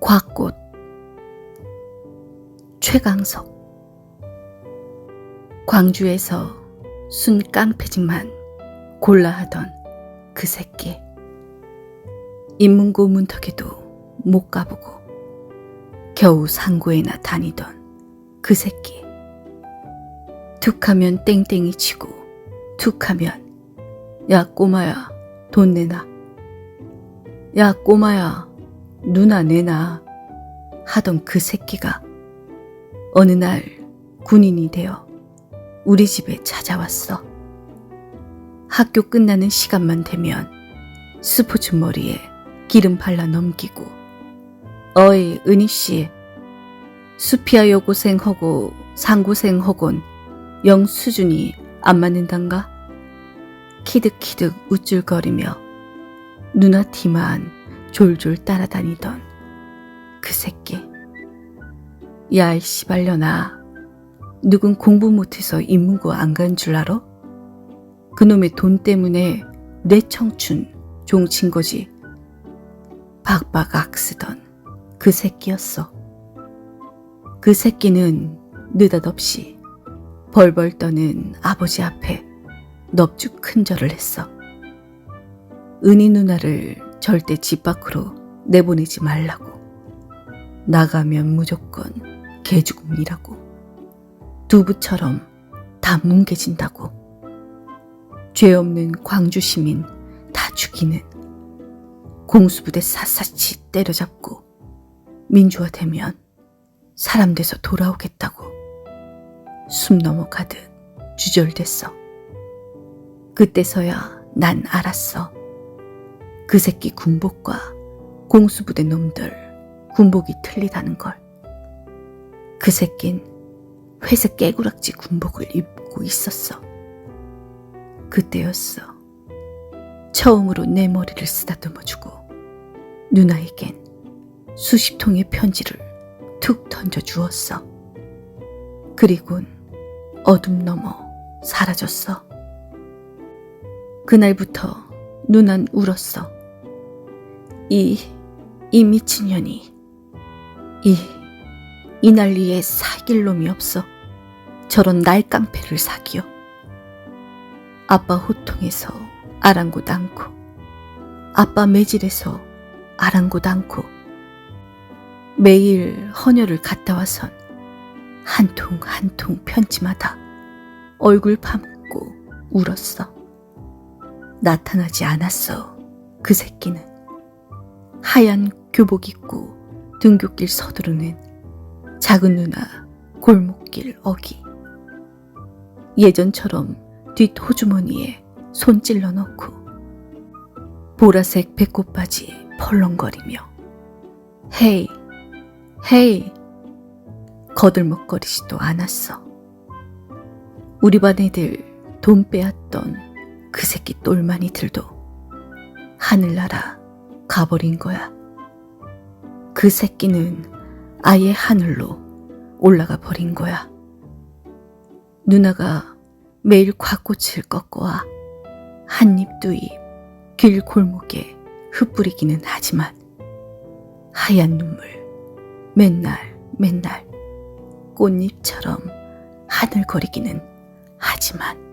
곽꽃 최강석. 광주에서 순 깡패지만 골라 하던 그 새끼. 인문고 문턱에도 못 가보고 겨우 상고에나 다니던 그 새끼. 툭하면 땡땡이 치고 툭하면 야 꼬마야 돈 내놔. 야 꼬마야 누나 내놔 하던 그 새끼가 어느 날 군인이 되어 우리 집에 찾아왔어. 학교 끝나는 시간만 되면 스포츠 머리에 기름 발라 넘기고 어이 은희 씨 수피아 여고생 허고 상고생 허곤 영 수준이 안 맞는단가? 키득키득 우쭐거리며 누나 티만 졸졸 따라다니던 그 새끼. 야, 이 씨발려나. 누군 공부 못해서 인문고 안 간 줄 알아? 그놈의 돈 때문에 내 청춘 종친 거지. 박박 악쓰던 그 새끼였어. 그 새끼는 느닷없이 벌벌 떠는 아버지 앞에 넙죽 큰절을 했어. 은희 누나를 절대 집 밖으로 내보내지 말라고. 나가면 무조건 개죽음이라고. 두부처럼 다 뭉개진다고. 죄 없는 광주 시민 다 죽이는 공수부대 샅샅이 때려잡고 민주화되면 사람 돼서 돌아오겠다고 숨 넘어가듯 주절됐어. 그때서야 난 알았어. 그 새끼 군복과 공수부대 놈들 군복이 틀리다는 걸. 그 새낀 회색 깨구락지 군복을 입고 있었어. 그때였어. 처음으로 내 머리를 쓰다듬어주고 누나에겐 수십 통의 편지를 툭 던져 주었어. 그리곤 어둠 넘어 사라졌어. 그날부터 누난 울었어. 이, 이 미친년이, 이, 이 난리에 사귈 놈이 없어. 저런 날깡패를 사귀어. 아빠 호통에서 아랑곳 않고, 아빠 매질에서 아랑곳 않고, 매일 헌혈을 갔다 와선 한 통 한 통 편지마다 얼굴 파묻고 울었어. 나타나지 않았어. 그 새끼는. 하얀 교복 입고 등굣길 서두르는 작은 누나 골목길 어기. 예전처럼 뒷 호주머니에 손 찔러 넣고 보라색 배꼽 바지 펄렁거리며 헤이, 헤이 거들먹거리지도 않았어. 우리 반 애들 돈 빼앗던 그 새끼 똘마니들도 하늘나라 가버린 거야. 그 새끼는 아예 하늘로 올라가 버린 거야. 누나가 매일 곽꽃을 꺾어와 한입 두 입 길 골목에 흩뿌리기는 하지만 하얀 눈물 맨날 맨날 꽃잎처럼 하늘거리기는 하지만